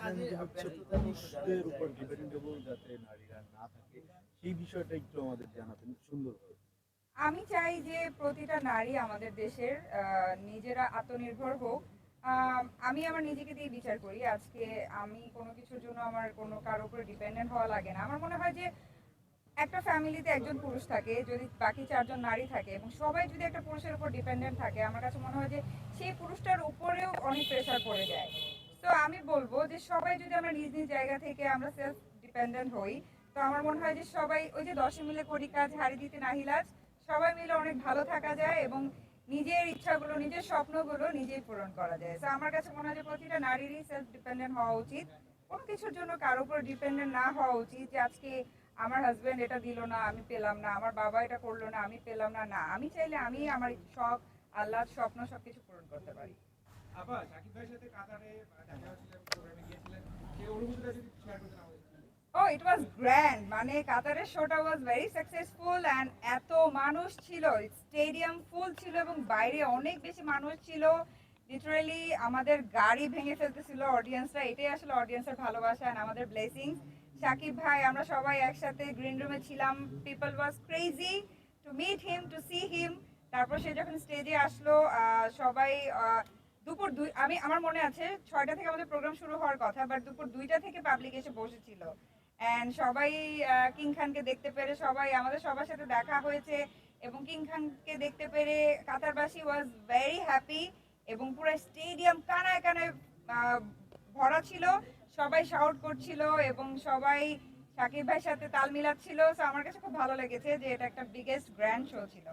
পুরুষদের উপর ডিপেন্ডেবল যাতে নারীরা না থাকে সেই বিষয়টা একটু আমাদের জানাতেন সুন্দর আমি চাই যে প্রতিটা নারী আমাদের দেশের নিজেরা আত্মনির্ভর হোক। আমি আমার নিজেকে দিয়ে বিচার করি। আজকে আমি কোনো কিছুর জন্য আমার কোনো কারোর উপরে ডিপেন্ডেন্ট হওয়া লাগে না। আমার মনে হয় যে একটা ফ্যামিলিতে একজন পুরুষ থাকে যদি বাকি চারজন নারী থাকে এবং সবাই যদি একটা পুরুষের উপর ডিপেন্ডেন্ট থাকে আমার কাছে মনে হয় যে সেই পুরুষটার উপরেও অনেক প্রেশার পড়ে যায়। তো আমি বলব যে সবাই যদি আমরা নিজ নিজ জায়গা থেকে আমরা সেলফ ডিপেন্ডেন্ট হই, তো আমার মনে হয় যে সবাই ওই যে দশে মিলে করি কাজ, হারি দিতে নাহিলাজ সবাই মিলে অনেক ভালো থাকা যায় এবং নিজের ইচ্ছাগুলো, নিজের স্বপ্নগুলো নিজেই পূরণ করা যায়। তো আমার কাছে মনে হয় যে প্রতিটা নারীরই সেলফ ডিপেন্ডেন্ট হওয়া উচিত। কোনো কিছুর জন্য কারোর উপর ডিপেন্ডেন্ট না হওয়া উচিত যে আজকে আমার হাজব্যান্ড এটা দিল না, আমি পেলাম না, আমার বাবা এটা করল না, আমি পেলাম না না। আমি চাইলে আমি আমার শখ আল্লাহ স্বপ্ন সব কিছু পূরণ করতে পারি। ও ইট ওয়াজ গ্র্যান্ড মানে কাতারের শোটা ওয়াজ ভেরি সাকসেসফুল অ্যান্ড এত মানুষ ছিল। স্টেডিয়াম ফুল ছিল এবং বাইরে অনেক বেশি মানুষ ছিল। লিটারালি আমাদের গাড়ি ভেঙে ফেলতেছিল অডিয়েন্সরা এটাই আসলে অডিয়েন্সের ভালোবাসা and আমাদের ব্লেসিং সাকিব ভাই, আমরা সবাই একসাথে গ্রিন রুমে ছিলাম। People was crazy to meet him to see him তারপর সে যখন স্টেজে আসলো সবাই দুপুর দুই, আমি, আমার মনে আছে ছয়টা থেকে আমাদের প্রোগ্রাম শুরু হওয়ার কথা বাট দুপুর দুইটা থেকে পাবলিক এসে বসেছিল। অ্যান্ড সবাই কিং খানকে দেখতে পেরে সবাই, আমাদের সবার সাথে দেখা হয়েছে এবং কিং খানকে দেখতে পেরে কাতারবাসী ওয়াজ ভেরি হ্যাপি এবং পুরো স্টেডিয়াম কানায় কানায় ভরা ছিল। সবাই শাউট করছিল এবং সবাই সাকিব ভাইয়ের সাথে তাল মিলাচ্ছিল। সো আমার কাছে খুব ভালো লেগেছে যে এটা একটা বিগেস্ট গ্র্যান্ড শো ছিল।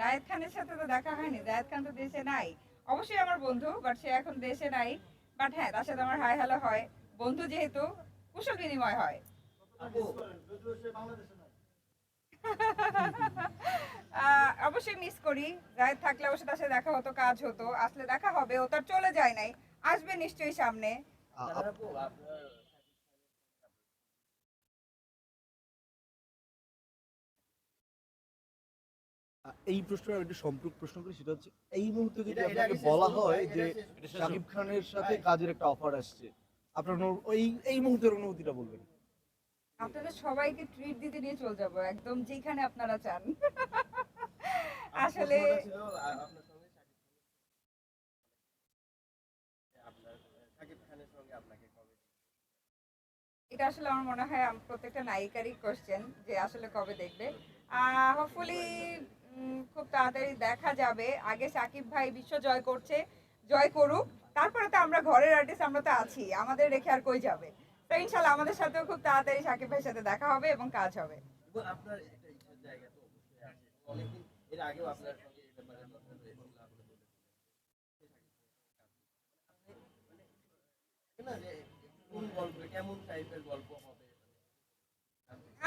জায়েদ খানের সাথে তো দেখা হয়নি জায়েদ খান তো দেশে নাই। অবশ্যই আমার বন্ধু বাট সে এখন দেশে নাই। বাট হ্যাঁ তার সাথে আমার হাই হ্যালো হয়। বন্ধু যেহেতু কুশল বিনিময় হয়। আহ, অবশ্যই মিস করি। জায়েদ থাকলে অবশ্যই তার সাথে দেখা হতো কাজ হতো। আসলে দেখা হবে ও তার চলে যায় নাই। আসবে নিশ্চয়ই সামনে। এই প্রশ্নটা একটু সম্পর্ক প্রশ্ন করি সেটা হচ্ছে এই মুহূর্তে যদি আপনাকে বলা হয় যে শাকিব খানের সাথে কাজের একটা অফার আসছে আপনার ওই এই মুহূর্তের অনুভূতিটা বলবেন। আপনাদের সবাইকে ট্রিট দিতে নিয়ে চলে যাব একদম যেখানে আপনারা চান। আসলে আপনার আপনার এটা আসলে আমার মনে হয় প্রত্যেকটা নায়িকারই কোশ্চেন যে আসলে কবে দেখবে। হোপফুলি খুব তাড়াতাড়ি দেখা যাবে। আগে সাকিব ভাই বিশ্ব জয় করছে, জয় করুক। তারপরে তো আমরা ঘরের আর্টিস্ট আমরা তো আছি। আমাদের রেখে আর কই যাবে? তো ইনশাল্লাহ আমাদের সাথেও খুব তাড়াতাড়ি সাকিব ভাইয়ের সাথে দেখা হবে এবং কাজ হবে। এবং আপনার একটা ইচ্ছার জায়গা তো অবশ্যই আছে। অনেকদিন, এর আগেও আপনার সঙ্গে এই ব্যাপারে কথা হয়েছিল, আপনি বলেছিলেন আপনি- না, যে কোন গল্প কেমন টাইপের গল্প হবে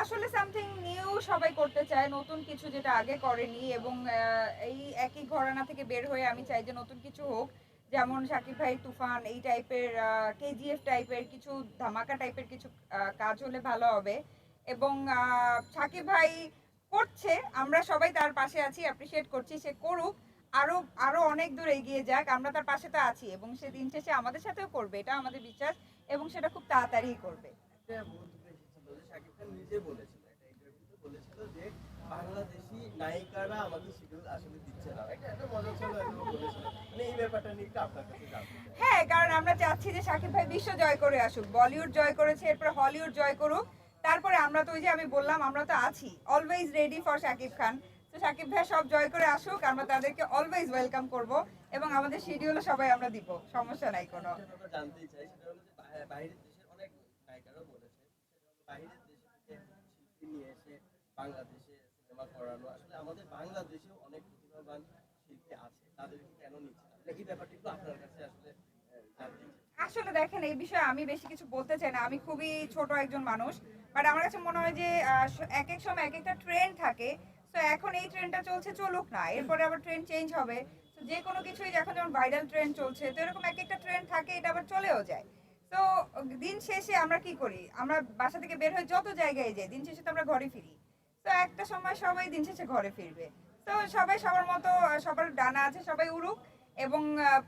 আসলে সামথিং নিউ সবাই করতে চায়, নতুন কিছু যেটা আগে করেনি এবং এই একই ঘরানা থেকে বের হয়ে আমি চাই যে নতুন কিছু হোক। যেমন শাকিব ভাই তুফান এই টাইপের কেজিএফ টাইপের কিছু ধামাকা টাইপের কিছু কাজ হলে ভালো হবে। এবং শাকিব ভাই করছে, আমরা সবাই তার পাশে আছি অ্যাপ্রিসিয়েট করছি, সে করুক। আরও আরও অনেক দূর এগিয়ে যাক, আমরা তার পাশে তো আছি এবং সে দিন শেষে আমাদের সাথেও করবে, এটা আমাদের বিশ্বাস এবং সেটা খুব তাড়াতাড়ি করবে একটা মন্তব্য এসেছিল যে শাকিব নিজে বলেছিল একটা ইন্টারভিউতে বলেছিল যে বাংলাদেশি নায়িকারা আমাকে শিডিউল আসলে দিচ্ছে না। একটা একটা মজা ছিল বলেছিল। মানে এই ব্যাপারটা নিয়ে একটু আপনার কাছে জানতে হ্যাঁ কারণ আমরা চাচ্ছি যে সাকিব ভাই বিশ্ব জয় করে আসুক বলিউড জয় করেছে এরপর হলিউড জয় করুক। তারপরে আমরা তো ওই যে আমি বললাম আমরা তো আছি always ready for Shakib Khan. তো সাকিব ভাই সব জয় করে আসুক আমরা তাদেরকে অলওয়েজ ওয়েলকাম করব এবং আমাদের শিডিউলও সবাই আমরা দিব সমস্যা নাই কোনো। জানতেই চাই সেটা হলো যে বাইরের দেশের অনেক নায়িকারাও বলেছে বাইরের নিয়ে এসে বাংলাদেশে সিনেমা করানো। আসলে আমাদের বাংলাদেশেও অনেক প্রতিভাবান শিল্পী আছে, তাদেরকে কেন নিচ্ছে এই ব্যাপারটা একটু আপনার কাছে আসলে আসলে দেখেন, এই বিষয়ে আমি বেশি কিছু বলতে চাই না। আমি খুবই ছোট একজন মানুষ বাট আমার কাছে মনে হয় যে এক এক সময় এক একটা ট্রেন্ড থাকে। তো এখন এই ট্রেন্ডটা চলছে, চলুক না। এরপরে আবার ট্রেন্ড চেঞ্জ হবে। যে কোনো কিছুই এখন যেমন ভাইরাল ট্রেন্ড চলছে, তো এরকম এক একটা ট্রেন্ড থাকে, এটা আবার চলেও যায়। তো দিন শেষে আমরা কি করি? আমরা বাসা থেকে বের হয়ে যত জায়গায় যাই, দিন শেষে তো আমরা ঘরে ফিরি। তো একটা সময় সবাই দিন শেষে ঘরে ফিরবে। তো সবাই সবার মতো, সবার ডানা আছে, সবাই উড়ুক এবং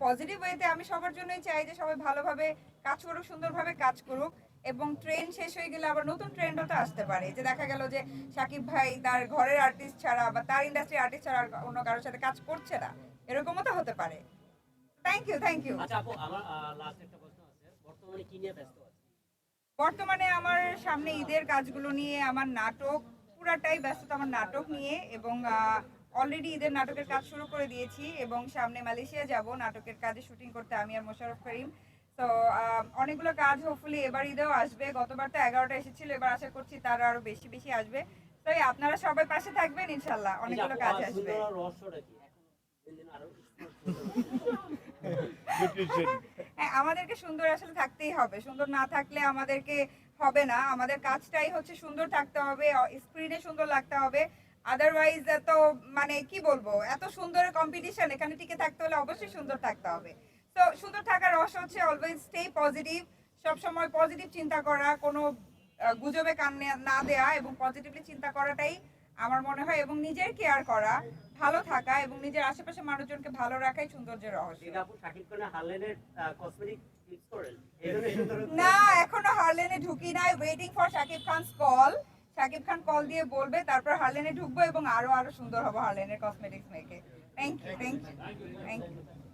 পজিটিভ ওয়েতে আমি সবার জন্যই চাই যে সবাই ভালোভাবে কাজ করুক, সুন্দরভাবে কাজ করুক এবং ট্রেন শেষ হয়ে গেলে আবার নতুন ট্রেন্ডও তো আসতে পারে। যে দেখা গেল যে সাকিব ভাই তার ঘরের আর্টিস্ট ছাড়া বা তার ইন্ডাস্ট্রি আর্টিস্ট ছাড়া অন্য কারোর সাথে কাজ করছে না। এরকমও তো হতে পারে। থ্যাংক ইউ থ্যাংক ইউ আচ্ছা আপু, আমার লাস্ট একটা বর্তমানে আমার সামনে ঈদের কাজগুলো নিয়ে আমার নাটক পুরাটাই ব্যস্ততা আমার নাটক নিয়ে এবং অলরেডি ঈদের নাটকের কাজ শুরু করে দিয়েছি এবং সামনে মালয়েশিয়া যাব। নাটকের কাজে শুটিং করতে আমি আর মোশাররফ করিম। তো অনেকগুলো কাজ হোপফুলি এবার ঈদেও আসবে। গতবার তো এগারোটা এসেছিল এবার আশা করছি তার আরও বেশি বেশি আসবে। তো আপনারা সবাই পাশে থাকবেন ইনশাল্লাহ। অনেকগুলো কাজ আসবে। হ্যাঁ আমাদেরকে সুন্দর আসলে থাকতেই হবে। সুন্দর না থাকলে আমাদেরকে হবে না। আমাদের কাজটাই হচ্ছে সুন্দর থাকতে হবে স্ক্রিনে সুন্দর লাগতে হবে। আদারওয়াইজ এত মানে কি বলব, এত সুন্দর কম্পিটিশন এখানে টিকে থাকতে হলে অবশ্যই সুন্দর থাকতে হবে। তো সুন্দর থাকার রস হচ্ছে অলওয়েজ স্টে পজিটিভ সব সময় পজিটিভ চিন্তা করা, কোনো গুজবে কান না দেয়া এবং পজিটিভলি চিন্তা করাটাই আমার মনে হয় এবং নিজের কেয়ার করা। ভালো থাকা এবং নিজের আশেপাশে মানুষজনকে ভালো রাখাই সৌন্দর্যের রহস্য। না এখনও হারলেনে ঢুকি নাই। Waiting for Shakib Khan call Shakib Khan call দিয়ে বলবে তারপর হারলেনে ঢুকবো এবং আরও আরও সুন্দর হব হারলেনের কসমেটিক্স মেখে thank you thank you thank you